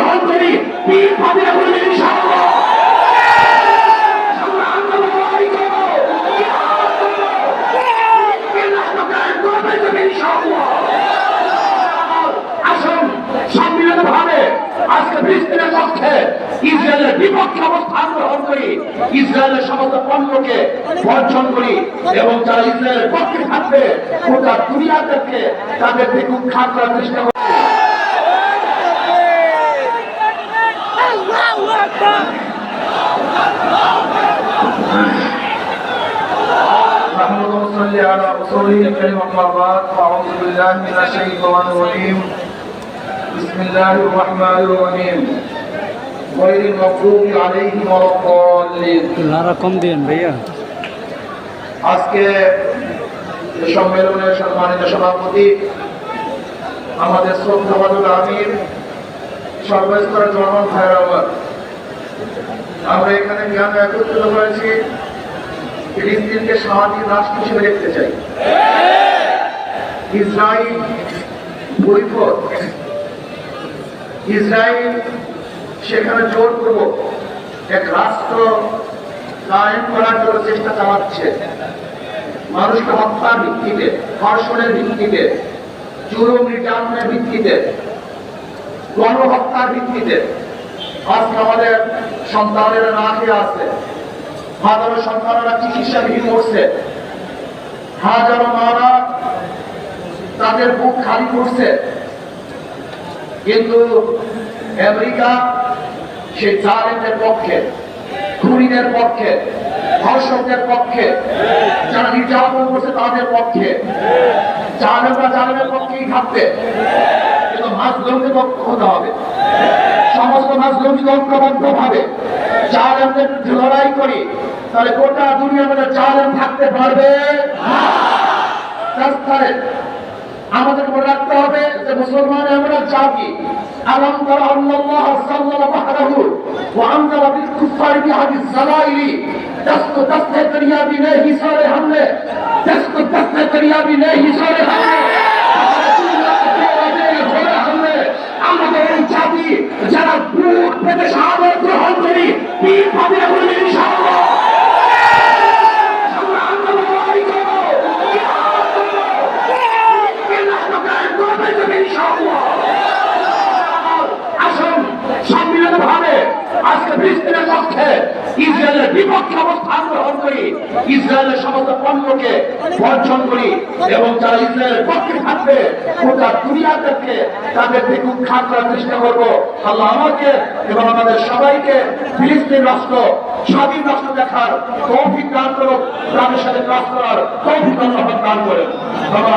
গ্রহণ করি। পীর ফাঁদিরা গ্রহণ করি। ইসরায়েলের সমস্ত পণ্যকে বর্জন করি এবং যারা ইসরায়েলের পক্ষে থাকবে তাদের থেকে উৎখাত চেষ্টা করি। Allahu Akbar! نحمد ونصلي على رسوله الكريم اما بعد فاعوذ بالله من الشيطان الرجيم بسم الله الرحمن الرحيم غير المغضوب عليهم ولا الضالين নারা কম দিন ভাইয়া আজকে এই সম্মেলনের সম্মানিত সভাপতি আমাদের শ্রদ্ধাবাদুল আমির সর্বস্তরের জনগণ ভাইয়ের আমার এখানে জ্ঞান একত্রিত হয়েছি। ফিলিস্তিনকে স্বাধীন রাষ্ট্র হিসেবে দেখতে চাই। ইসরায়েল বৈঠক ইসরায়েল সেখানে জোরপূর্বক এক রাষ্ট্র কায়েম করার জন্য চেষ্টা চালাচ্ছে। মানুষকে হত্যার ভিত্তিতে, ধর্ষণের ভিত্তিতে, জুলুম নির্যাতনের ভিত্তিতে, গণহত্যার ভিত্তিতে। আজকে আমাদের সন্তানেরা না খেয়ে আছে। হাজারো সন্তানেরা চিকিৎসাবিহীন করছে। হাজারো মারা তাদের বুক খালি করছে। কিন্তু আমেরিকা সেই জালেমদের পক্ষে, খুনিদের পক্ষে, ধর্ষকদের পক্ষে, যারা নির্যাতন করছে তাদের পক্ষে, জালেমরা জালেমের পক্ষেই থাকবে। কিন্তু মাছ মাজলুমকে পক্ষ হতে হবে। সমস্ত রাজনৈতিক ঐক্যবদ্ধ ভাবে চার বিরুদ্ধে লড়াই করি, তাহলে গোটা দুনিয়া চার থাকতে পারবে? আমাদের মনে রাখতে হবে যে মুসলমান আমরা চাকি আলম করা আল্লাহ সাল্লাল্লাহু আলাইহি ওয়া আনজালা বিল কুফার বিহাদিস সালাইলি دست আজকে ফিলিস্তিনের পক্ষে ইসরায়েলের বিপক্ষে অবস্থান গ্রহণ করি, ইসরায়েলের সমস্ত পণ্যকে বর্জন করি এবং যারা ইসরায়েলের পক্ষে থাকবে, গোটা দুনিয়াদেরকে তাদের থেকে উৎখাত করার চেষ্টা করব। আল্লাহ আমাকে এবং আমাদের সবাইকে ফিলিস্তিন রাষ্ট্র স্বাধীন রাষ্ট্র দেখার তৌফিক দান করুক তাদের সাথে কাজ করার তৌফিক আল্লাহ দান করেন। বাবা